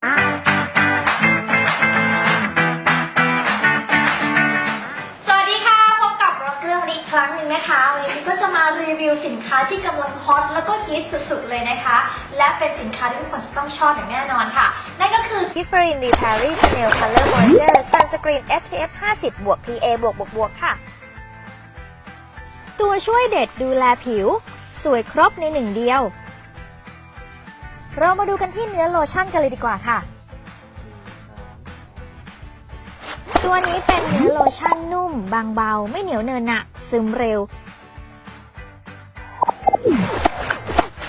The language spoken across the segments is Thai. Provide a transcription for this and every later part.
สวัสดีค่ะ พบกับร็อกเกอร์วันนี้อีกครั้งหนึ่งนะคะ วันนี้ก็จะมารีวิวสินค้าที่กำลังฮอตแล้วก็ฮิตสุดๆเลยนะคะ และเป็นสินค้าที่ทุกคนจะต้องชอบอย่างแน่นอนค่ะ นั่นก็คือ g i f f e r i n Repairing Snail Color Moisture Sunscreen SPF 50บวก PA บวกบวกบวกค่ะ ตัวช่วยเด็ดดูแลผิว สวยครบในหนึ่งเดียว เรามาดูกันที่เนื้อโลชั่นกันเลยดีกว่าค่ะ ตัวนี้เป็นเนื้อโลชั่นนุ่ม บางเบา ไม่เหนียวเนินหนะซึมเร็ว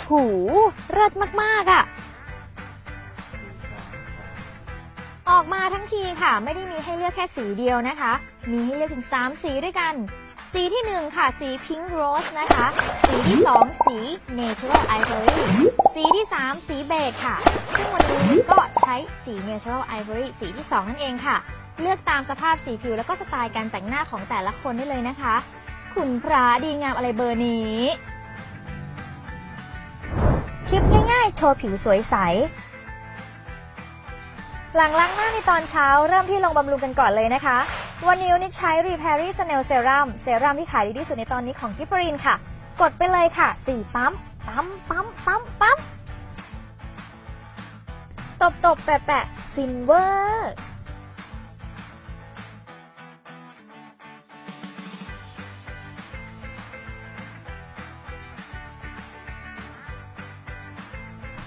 หูเลิศมากๆอะ ออกมาทั้งทีค่ะ ไม่ได้มีให้เลือกแค่สีเดียวนะคะ มีให้เลือกถึง 3 สีด้วยกัน สีที่ 1 ค่ะ สี Pink Rose นะคะ สีที่ 2 สี Natural Ivory สีที่ 3 สีเบจค่ะ ซึ่งวันนี้ก็ใช้สี Natural Ivory สีที่ 2 นั่นเองค่ะ เลือกตามสภาพสีผิวแล้วก็สไตล์การแต่งหน้าของแต่ละคนได้เลยนะคะ ขุนพระดีงามอะไรเบอร์นี้ ทิปง่ายๆ โชว์ผิวสวยใส หลังล้างหน้าในตอนเช้าเริ่มที่ลงบำรุงกันก่อนเลยนะคะ วันนี้นิกใช้ Repairy Snail Serum เซรั่มที่ขายดีที่สุดในตอนนี้ของกิฟฟรีนค่ะ กดไปเลยค่ะ 4 ปั๊ม ปั๊ม ปั๊ม ปั๊ม ปั๊ม ตบตบแปะแปะฟินเวอร์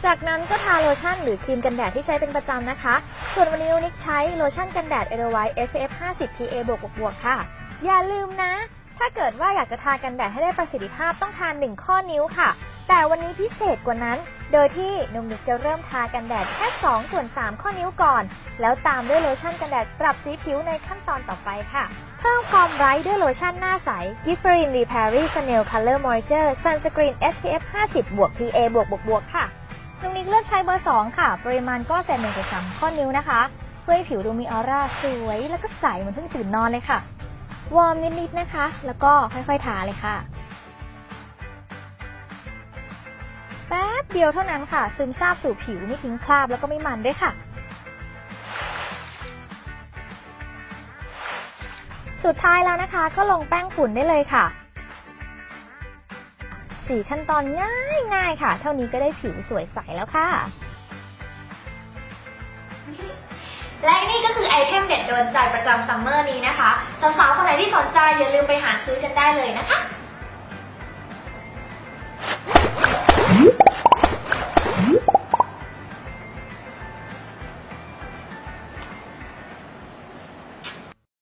จากนั้นก็ทาโลชั่นหรือครีมกันแดดที่ใช้เป็นประจำนะคะ ส่วนวันนี้นิกใช้โลชั่นกันแดด e d e w i t e SPF 50 PA บวกบวกค่ะ อย่าลืมนะ ถ้าเกิดว่าอยากจะทากันแดดให้ได้ประสิทธิภาพต้องทาน1ข้อนิ้วค่ะ แต่วันนี้พิเศษกว่านั้น โดยที่นุกนิกจะเริ่มทากันแดดแค่ 2 ส่วน 3 ข้อนิ้วก่อน แล้วตามด้วยโลชั่นกันแดดปรับสีผิวในขั้นตอนต่อไปค่ะเพิ่มความไบรท์ด้วยโลชั่นหน้าใส g i f f e r i n Repairing Snail Color Moisture Sunscreen SPF 50 บวก PA บวกบวกบวกค่ะ นุกนิกเลือกใช้เบอร์ 2 ค่ะ ปริมาณก็เศษ1.3ข้อนิ้วนะคะ เพื่อให้ผิวดูมีออร่าสวยแล้วก็ใสเหมือนเพิ่งตื่นนอนเลยค่ะ วอร์มนิดๆนะคะ แล้วก็ค่อยๆทาเลยค่ะแป๊บเดียวเท่านั้นค่ะ ซึมซาบสู่ผิวไม่ทิ้งคราบแล้วก็ไม่มันด้วยค่ะ สุดท้ายแล้วนะคะ ก็ลงแป้งฝุ่นได้เลยค่ะ สี่ขั้นตอนง่ายง่ายๆค่ะ เท่านี้ก็ได้ผิวสวยใสแล้วค่ะ และนี่ก็คือไอเทมเด็ดโดนใจประจำซัมเมอร์นี้นะคะ สาวๆ คนไหนที่สนใจอย่าลืมไปหาซื้อกันได้เลยนะคะ